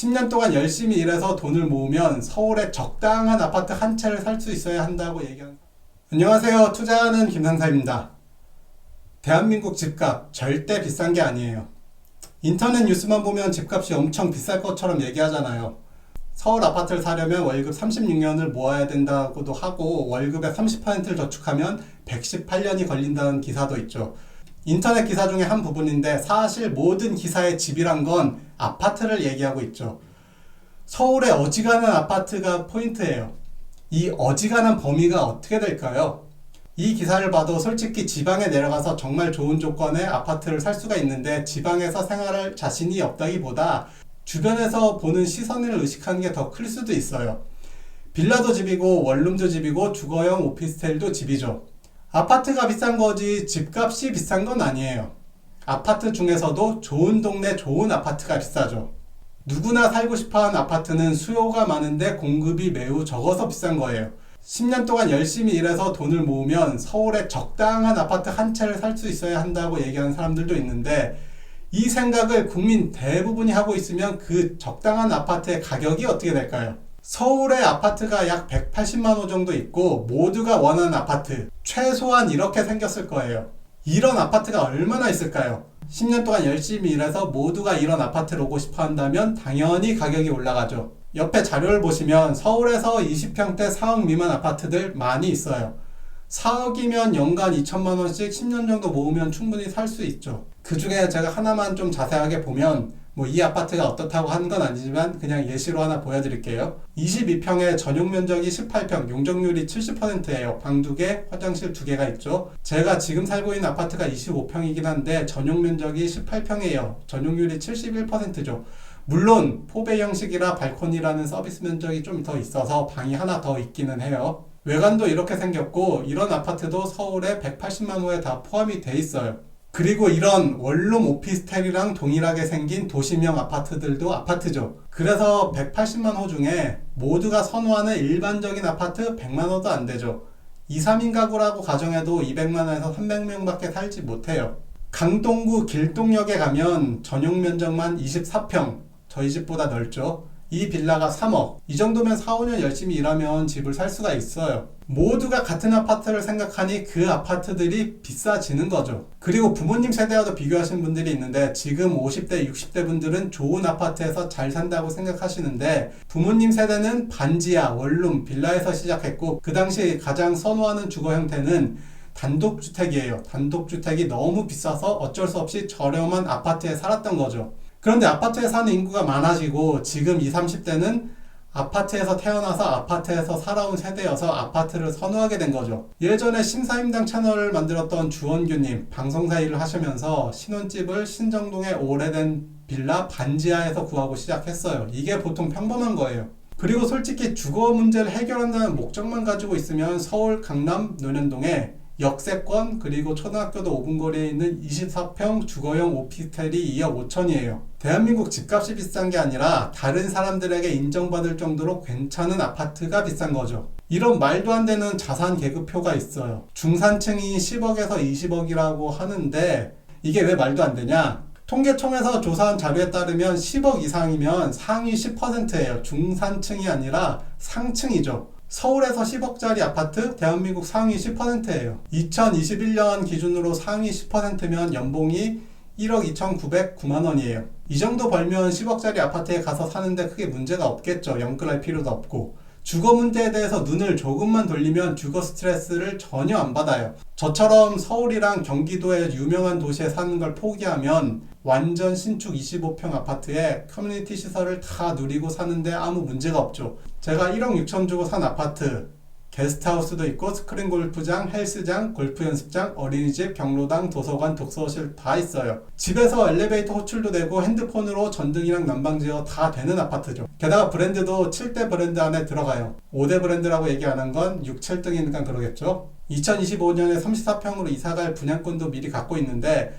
10년 동안 열심히 일해서 돈을 모으면 서울에 적당한 아파트 한 채를 살 수 있어야 한다고 얘기한 안녕하세요. 투자하는 김상사입니다. 대한민국 집값 절대 비싼 게 아니에요. 인터넷 뉴스만 보면 집값이 엄청 비쌀 것처럼 얘기하잖아요. 서울 아파트를 사려면 월급 36년을 모아야 된다고도 하고 월급의 30%를 저축하면 118년이 걸린다는 기사도 있죠. 인터넷 기사 중에 한 부분인데 사실 모든 기사의 집이란 건 아파트를 얘기하고 있죠. 서울의 어지간한 아파트가 포인트예요. 이 어지간한 범위가 어떻게 될까요? 이 기사를 봐도 솔직히 지방에 내려가서 정말 좋은 조건의 아파트를 살 수가 있는데 지방에서 생활할 자신이 없다기보다 주변에서 보는 시선을 의식하는 게 더 클 수도 있어요. 빌라도 집이고 원룸도 집이고 주거용 오피스텔도 집이죠. 아파트가 비싼 거지 집값이 비싼 건 아니에요. 아파트 중에서도 좋은 동네 좋은 아파트가 비싸죠. 누구나 살고 싶어 하는 아파트는 수요가 많은데 공급이 매우 적어서 비싼 거예요. 10년 동안 열심히 일해서 돈을 모으면 서울에 적당한 아파트 한 채를 살 수 있어야 한다고 얘기하는 사람들도 있는데 이 생각을 국민 대부분이 하고 있으면 그 적당한 아파트의 가격이 어떻게 될까요? 서울의 아파트가 약 180만 호 정도 있고 모두가 원하는 아파트 최소한 이렇게 생겼을 거예요. 이런 아파트가 얼마나 있을까요? 10년 동안 열심히 일해서 모두가 이런 아파트를 오고 싶어 한다면 당연히 가격이 올라가죠. 옆에 자료를 보시면 서울에서 20평대 4억 미만 아파트들 많이 있어요. 4억이면 연간 2천만 원씩 10년 정도 모으면 충분히 살 수 있죠. 그 중에 제가 하나만 좀 자세하게 보면 뭐 이 아파트가 어떻다고 하는 건 아니지만 그냥 예시로 하나 보여드릴게요. 22평에 전용 면적이 18평, 용적률이 70%예요. 방두 개, 화장실 두 개가 있죠. 제가 지금 살고 있는 아파트가 25평이긴 한데 전용 면적이 18평이에요. 전용률이 71%죠. 물론 포배 형식이라 발코니라는 서비스 면적이 좀 더 있어서 방이 하나 더 있기는 해요. 외관도 이렇게 생겼고 이런 아파트도 서울에 180만 호에 다 포함이 돼 있어요. 그리고 이런 원룸 오피스텔이랑 동일하게 생긴 도시명 아파트들도 아파트죠. 그래서 180만 호 중에 모두가 선호하는 일반적인 아파트 100만 호도 안 되죠. 2, 3인 가구라고 가정해도 200만 원에서 300명 밖에 살지 못해요. 강동구 길동역에 가면 전용 면적만 24평, 저희 집보다 넓죠. 이 빌라가 3억. 이 정도면 4, 5년 열심히 일하면 집을 살 수가 있어요. 모두가 같은 아파트를 생각하니 그 아파트들이 비싸지는 거죠. 그리고 부모님 세대와도 비교하시는 분들이 있는데 지금 50대, 60대 분들은 좋은 아파트에서 잘 산다고 생각하시는데 부모님 세대는 반지하, 원룸, 빌라에서 시작했고 그 당시 가장 선호하는 주거 형태는 단독주택이에요. 단독주택이 너무 비싸서 어쩔 수 없이 저렴한 아파트에 살았던 거죠. 그런데 아파트에 사는 인구가 많아지고 지금 20, 30대는 아파트에서 태어나서 아파트에서 살아온 세대여서 아파트를 선호하게 된 거죠. 예전에 신사임당 채널을 만들었던 주원규님 방송사 일을 하시면서 신혼집을 신정동의 오래된 빌라 반지하에서 구하고 시작했어요. 이게 보통 평범한 거예요. 그리고 솔직히 주거 문제를 해결한다는 목적만 가지고 있으면 서울 강남 논현동에 역세권 그리고 초등학교도 5분 거리에 있는 24평 주거용 오피스텔이 2억 5천이에요. 대한민국 집값이 비싼 게 아니라 다른 사람들에게 인정받을 정도로 괜찮은 아파트가 비싼 거죠. 이런 말도 안 되는 자산 계급표가 있어요. 중산층이 10억에서 20억이라고 하는데 이게 왜 말도 안 되냐? 통계청에서 조사한 자료에 따르면 10억 이상이면 상위 10%예요. 중산층이 아니라 상층이죠. 서울에서 10억짜리 아파트 대한민국 상위 10%예요. 2021년 기준으로 상위 10%면 연봉이 1억 2,909만 원이에요. 이 정도 벌면 10억짜리 아파트에 가서 사는데 크게 문제가 없겠죠. 연끌할 필요도 없고. 주거 문제에 대해서 눈을 조금만 돌리면 주거 스트레스를 전혀 안 받아요. 저처럼 서울이랑 경기도의 유명한 도시에 사는 걸 포기하면 완전 신축 25평 아파트에 커뮤니티 시설을 다 누리고 사는데 아무 문제가 없죠. 제가 1억 6천 주고 산 아파트 게스트하우스도 있고 스크린 골프장, 헬스장, 골프 연습장, 어린이집, 경로당, 도서관, 독서실 다 있어요. 집에서 엘리베이터 호출도 되고 핸드폰으로 전등이랑 난방제어 다 되는 아파트죠. 게다가 브랜드도 7대 브랜드 안에 들어가요. 5대 브랜드라고 얘기 안 한 건 6, 7등이니까 그러겠죠. 2025년에 34평으로 이사갈 분양권도 미리 갖고 있는데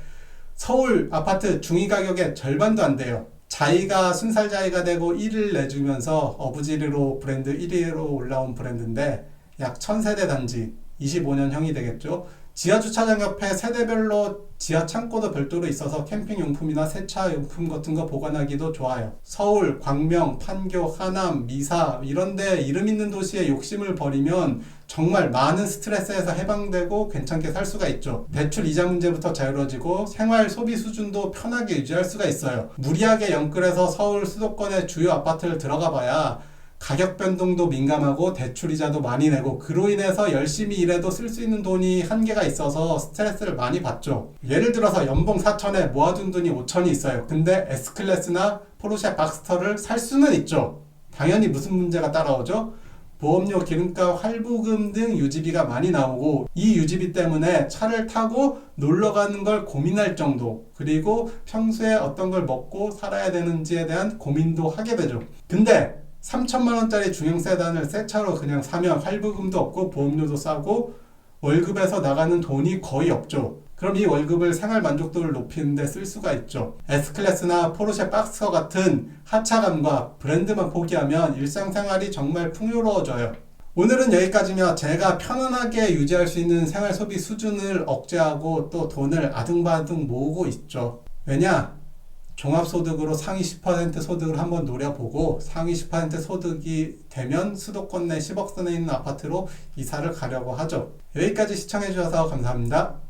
서울 아파트 중위 가격의 절반도 안 돼요. 자이가 순살자이가 되고 1위를 내주면서 어부지리로 브랜드 1위로 올라온 브랜드인데 약 1000세대 단지 25년형이 되겠죠. 지하 주차장 옆에 세대별로 지하 창고도 별도로 있어서 캠핑 용품이나 세차 용품 같은 거 보관하기도 좋아요. 서울, 광명, 판교, 하남, 미사 이런데 이름 있는 도시에 욕심을 버리면 정말 많은 스트레스에서 해방되고 괜찮게 살 수가 있죠. 대출 이자 문제부터 자유로워지고 생활 소비 수준도 편하게 유지할 수가 있어요. 무리하게 연끌해서 서울 수도권의 주요 아파트를 들어가 봐야 가격 변동도 민감하고 대출 이자도 많이 내고 그로 인해서 열심히 일해도 쓸 수 있는 돈이 한계가 있어서 스트레스를 많이 받죠. 예를 들어서 연봉 4천에 모아둔 돈이 5천이 있어요. 근데 S클래스나 포르쉐 박스터를 살 수는 있죠. 당연히 무슨 문제가 따라오죠? 보험료, 기름값, 할부금 등 유지비가 많이 나오고 이 유지비 때문에 차를 타고 놀러 가는 걸 고민할 정도 그리고 평소에 어떤 걸 먹고 살아야 되는지에 대한 고민도 하게 되죠. 근데 3천만 원짜리 중형 세단을 새 차로 그냥 사면 할부금도 없고 보험료도 싸고 월급에서 나가는 돈이 거의 없죠. 그럼 이 월급을 생활 만족도를 높이는데 쓸 수가 있죠. S클래스나 포르쉐 박스터 같은 하차감과 브랜드만 포기하면 일상생활이 정말 풍요로워져요. 오늘은 여기까지며 제가 편안하게 유지할 수 있는 생활 소비 수준을 억제하고 또 돈을 아등바등 모으고 있죠. 왜냐? 종합소득으로 상위 10% 소득을 한번 노려보고 상위 10% 소득이 되면 수도권 내 10억 선에 있는 아파트로 이사를 가려고 하죠. 여기까지 시청해주셔서 감사합니다.